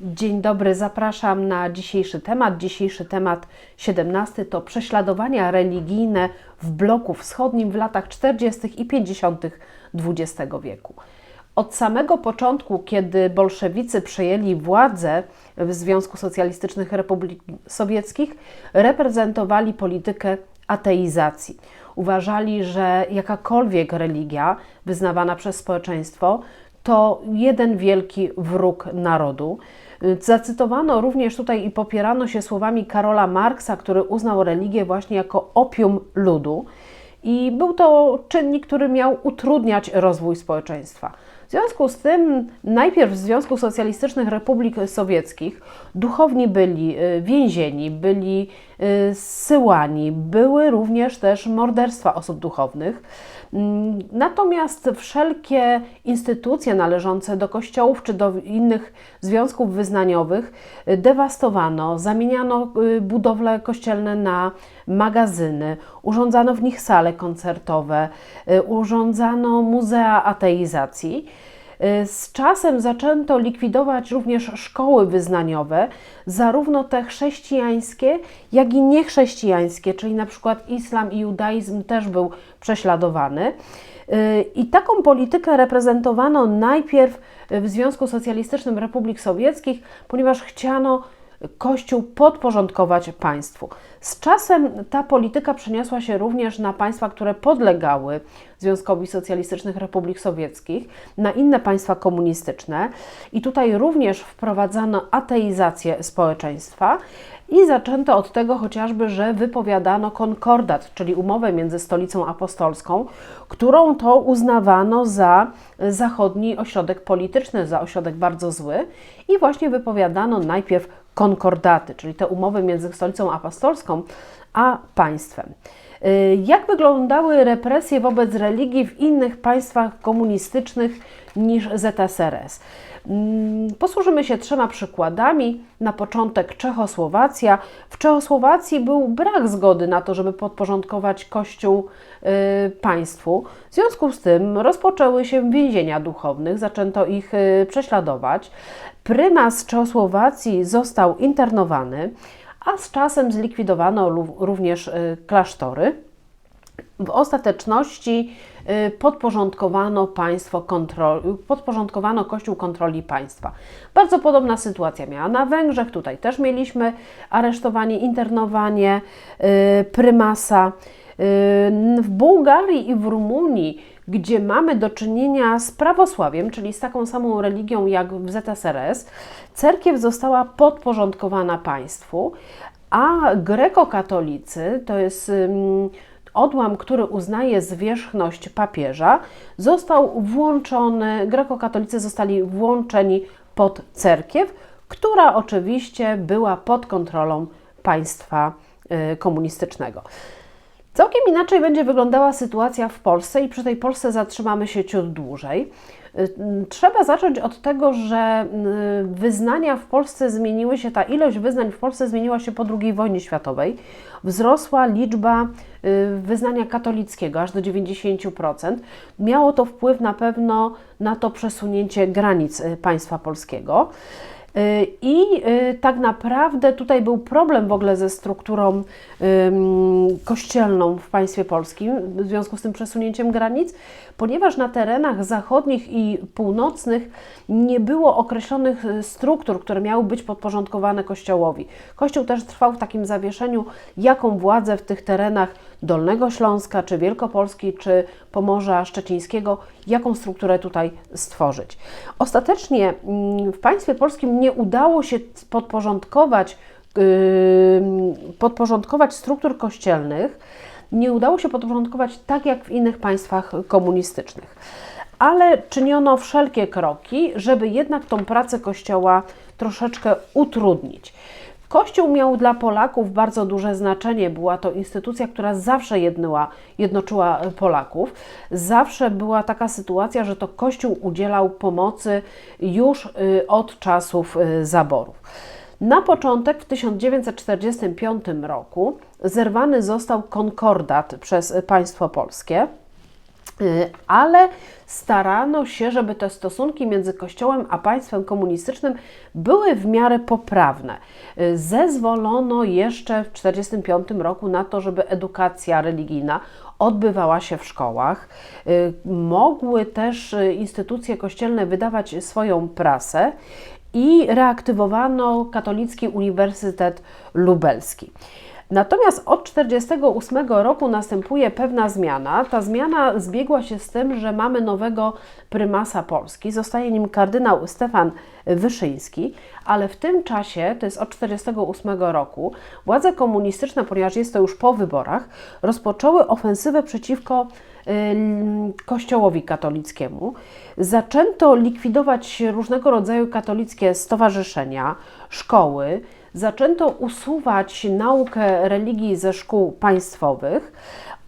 Dzień dobry, zapraszam na dzisiejszy temat. Dzisiejszy temat 17 to prześladowania religijne w bloku wschodnim w latach 40. i 50. XX wieku. Od samego początku, kiedy bolszewicy przejęli władzę w Związku Socjalistycznych Republik Sowieckich, reprezentowali politykę ateizacji. Uważali, że jakakolwiek religia wyznawana przez społeczeństwo to jeden wielki wróg narodu. Zacytowano również tutaj i popierano się słowami Karola Marksa, który uznał religię właśnie jako opium ludu. I był to czynnik, który miał utrudniać rozwój społeczeństwa. W związku z tym, najpierw w Związku Socjalistycznych Republik Sowieckich duchowni byli y, więzieni, byli y, zsyłani, były również też morderstwa osób duchownych. Mm, Natomiast wszelkie instytucje należące do kościołów czy do innych związków wyznaniowych y, dewastowano, zamieniano y, budowle kościelne na magazyny, urządzano w nich sale koncertowe, y, urządzano muzea ateizacji. Y, Z czasem zaczęto likwidować również szkoły wyznaniowe, zarówno te chrześcijańskie, jak i niechrześcijańskie, czyli na przykład islam i judaizm też był prześladowany. Y, I taką politykę reprezentowano najpierw w Związku Socjalistycznym Republik Sowieckich, ponieważ chciano Kościół podporządkować państwu. Z czasem ta polityka przeniosła się również na państwa, które podlegały Związkowi Socjalistycznych Republik Sowieckich, na inne państwa komunistyczne i tutaj również wprowadzano ateizację społeczeństwa. I zaczęto od tego chociażby, że wypowiadano konkordat, czyli umowę między Stolicą Apostolską, którą to uznawano za zachodni ośrodek polityczny, za ośrodek bardzo zły. I właśnie wypowiadano najpierw konkordaty, czyli te umowy między Stolicą Apostolską a państwem. Y, Jak wyglądały represje wobec religii w innych państwach komunistycznych niż ZSRS? Mm, Posłużymy się trzema przykładami. Na początek Czechosłowacja. W Czechosłowacji był brak zgody na to, żeby podporządkować Kościół y, państwu. W związku z tym rozpoczęły się więzienia duchownych, zaczęto ich y, prześladować. Prymas Czechosłowacji został internowany, a z czasem zlikwidowano również y, klasztory. W ostateczności y, podporządkowano państwo kontroli, podporządkowano Kościół kontroli państwa. Bardzo podobna sytuacja miała na Węgrzech. Tutaj też mieliśmy aresztowanie, internowanie y, prymasa. W Bułgarii i w Rumunii, gdzie mamy do czynienia z prawosławiem, czyli z taką samą religią jak w ZSRS, cerkiew została podporządkowana państwu, a grekokatolicy, to jest odłam, który uznaje zwierzchność papieża, został włączony, grekokatolicy zostali włączeni pod cerkiew, która oczywiście była pod kontrolą państwa y, komunistycznego. Całkiem inaczej będzie wyglądała sytuacja w Polsce i przy tej Polsce zatrzymamy się ciut dłużej. Y, Trzeba zacząć od tego, że y, wyznania w Polsce zmieniły się, ta ilość wyznań w Polsce zmieniła się po II wojnie światowej. Wzrosła liczba y, wyznania katolickiego aż do 90%. Miało to wpływ na pewno na to przesunięcie granic państwa polskiego. I y, tak naprawdę tutaj był problem w ogóle ze strukturą kościelną w państwie polskim w związku z tym przesunięciem granic, ponieważ na terenach zachodnich i północnych nie było określonych y, struktur, które miały być podporządkowane Kościołowi. Kościół też trwał w takim zawieszeniu, jaką władzę w tych terenach Dolnego Śląska, czy Wielkopolski, czy Pomorza Szczecińskiego, jaką strukturę tutaj stworzyć. Ostatecznie mm, w państwie polskim nie udało się podporządkować, yy, podporządkować struktur kościelnych, nie udało się podporządkować tak jak w innych państwach komunistycznych. Ale czyniono wszelkie kroki, żeby jednak tą pracę Kościoła troszeczkę utrudnić. Kościół miał dla Polaków bardzo duże znaczenie. Była to instytucja, która zawsze jednęła, jednoczyła Polaków. Zawsze była taka sytuacja, że to Kościół udzielał pomocy już y, od czasów y, zaborów. Na początek w 1945 roku zerwany został konkordat przez państwo polskie. Y, ale starano się, żeby te stosunki między Kościołem a państwem komunistycznym były w miarę poprawne. Y, zezwolono jeszcze w 1945 roku na to, żeby edukacja religijna odbywała się w szkołach. Y, mogły też instytucje kościelne wydawać swoją prasę i reaktywowano Katolicki Uniwersytet Lubelski. Natomiast od 1948 roku następuje pewna zmiana. Ta zmiana zbiegła się z tym, że mamy nowego prymasa Polski. Zostaje nim kardynał Stefan Wyszyński, ale w tym czasie, to jest od 1948 roku, władze komunistyczne, ponieważ jest to już po wyborach, rozpoczęły ofensywę przeciwko Kościołowi katolickiemu. Zaczęto likwidować różnego rodzaju katolickie stowarzyszenia, szkoły, zaczęto usuwać naukę religii ze szkół państwowych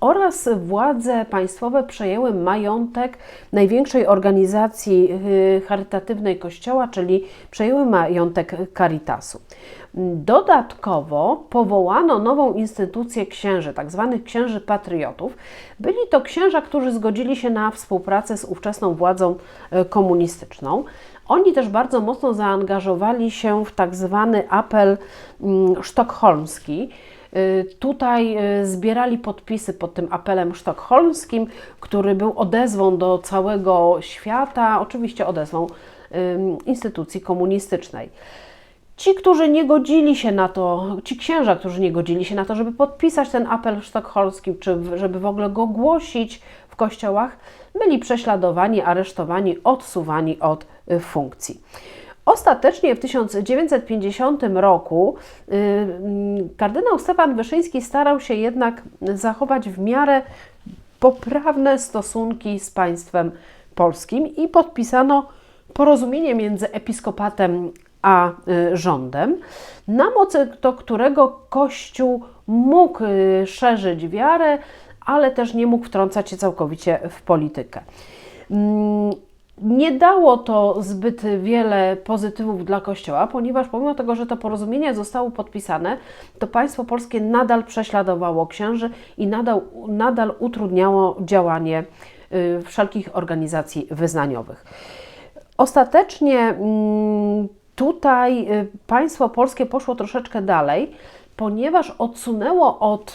oraz władze państwowe przejęły majątek największej organizacji y, charytatywnej Kościoła, czyli przejęły majątek Caritasu. Dodatkowo powołano nową instytucję księży, tak zwanych księży patriotów. Byli to księża, którzy zgodzili się na współpracę z ówczesną władzą y, komunistyczną. Oni też bardzo mocno zaangażowali się w tak zwany apel mm, sztokholmski. Y, tutaj y, zbierali podpisy pod tym apelem sztokholmskim, który był odezwą do całego świata, oczywiście odezwą instytucji komunistycznej. Ci, którzy nie godzili się na to, ci księża, którzy nie godzili się na to, żeby podpisać ten apel sztokholmski, czy żeby w ogóle go głosić w kościołach, byli prześladowani, aresztowani, odsuwani od y, funkcji. Ostatecznie w 1950 roku y, mm, kardynał Stefan Wyszyński starał się jednak zachować w miarę poprawne stosunki z państwem polskim i podpisano porozumienie między episkopatem a y, rządem, na mocy do którego Kościół mógł szerzyć wiarę, ale też nie mógł wtrącać się całkowicie w politykę. Nie dało to zbyt wiele pozytywów dla Kościoła, ponieważ pomimo tego, że to porozumienie zostało podpisane, to państwo polskie nadal prześladowało księży i nadal, nadal utrudniało działanie y, wszelkich organizacji wyznaniowych. Ostatecznie mm, tutaj y, państwo polskie poszło troszeczkę dalej, ponieważ odsunęło od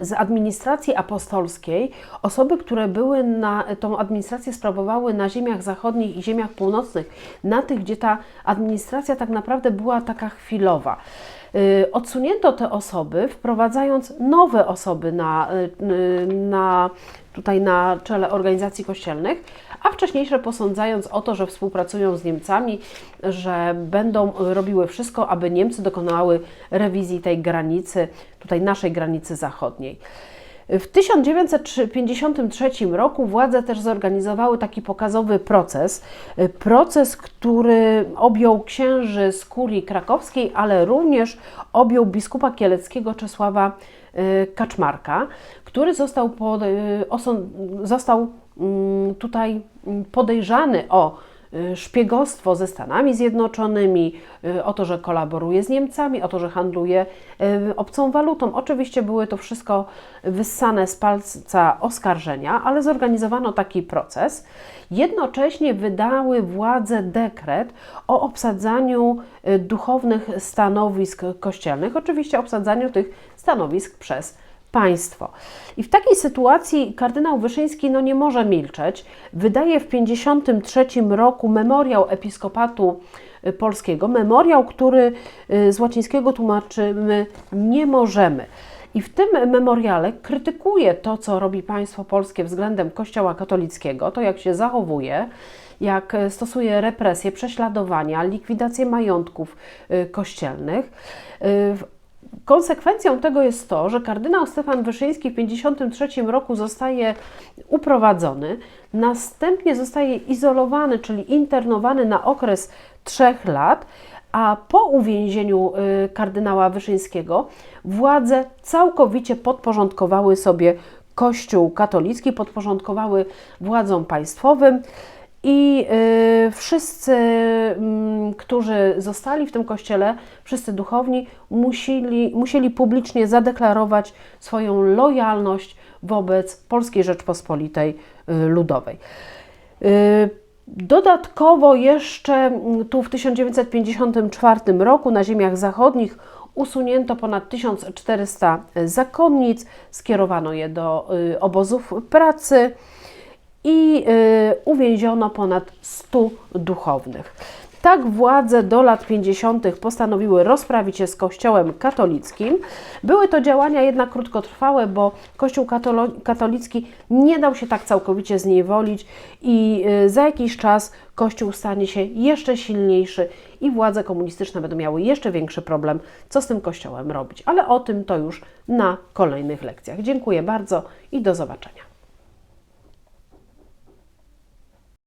z administracji apostolskiej osoby, które były na tą administrację sprawowały na ziemiach zachodnich i ziemiach północnych, na tych, gdzie ta administracja tak naprawdę była taka chwilowa. Y, odsunięto te osoby, wprowadzając nowe osoby na, y, na, tutaj na czele organizacji kościelnych, a wcześniejsze posądzając o to, że współpracują z Niemcami, że będą robiły wszystko, aby Niemcy dokonały rewizji tej granicy, tutaj naszej granicy zachodniej. W 1953 roku władze też zorganizowały taki pokazowy proces. Proces, który objął księży z kurii krakowskiej, ale również objął biskupa kieleckiego Czesława y, Kaczmarka, który został, pod, y, został mm, tutaj mm, podejrzany o szpiegostwo ze Stanami Zjednoczonymi, y, o to, że kolaboruje z Niemcami, o to, że handluje y, obcą walutą. Oczywiście były to wszystko wyssane z palca oskarżenia, ale zorganizowano taki proces. Jednocześnie wydały władze dekret o obsadzaniu duchownych stanowisk kościelnych, oczywiście obsadzaniu tych stanowisk przez państwo. I w takiej sytuacji kardynał Wyszyński no, nie może milczeć. Wydaje w 1953 roku memoriał episkopatu y, polskiego, memoriał, który y, z łacińskiego tłumaczymy nie możemy. I w tym memoriale krytykuje to, co robi państwo polskie względem Kościoła katolickiego, to jak się zachowuje, jak stosuje represje, prześladowania, likwidację majątków y, kościelnych. Konsekwencją tego jest to, że kardynał Stefan Wyszyński w 1953 roku zostaje uprowadzony, następnie zostaje izolowany, czyli internowany na okres trzech lat, a po uwięzieniu y, kardynała Wyszyńskiego władze całkowicie podporządkowały sobie Kościół katolicki, podporządkowały władzom państwowym i y, wszyscy, mm, którzy zostali w tym kościele, wszyscy duchowni, musieli, musieli publicznie zadeklarować swoją lojalność wobec Polskiej Rzeczpospolitej y, Ludowej. Y, Dodatkowo jeszcze mm, tu w 1954 roku na ziemiach zachodnich usunięto ponad 1400 zakonnic, skierowano je do obozów pracy i y, uwięziono ponad 100 duchownych. Tak władze do lat 50. postanowiły rozprawić się z Kościołem katolickim. Były to działania jednak krótkotrwałe, bo Kościół katolicki nie dał się tak całkowicie zniewolić i y, za jakiś czas Kościół stanie się jeszcze silniejszy i władze komunistyczne będą miały jeszcze większy problem, co z tym Kościołem robić. Ale o tym to już na kolejnych lekcjach. Dziękuję bardzo i do zobaczenia.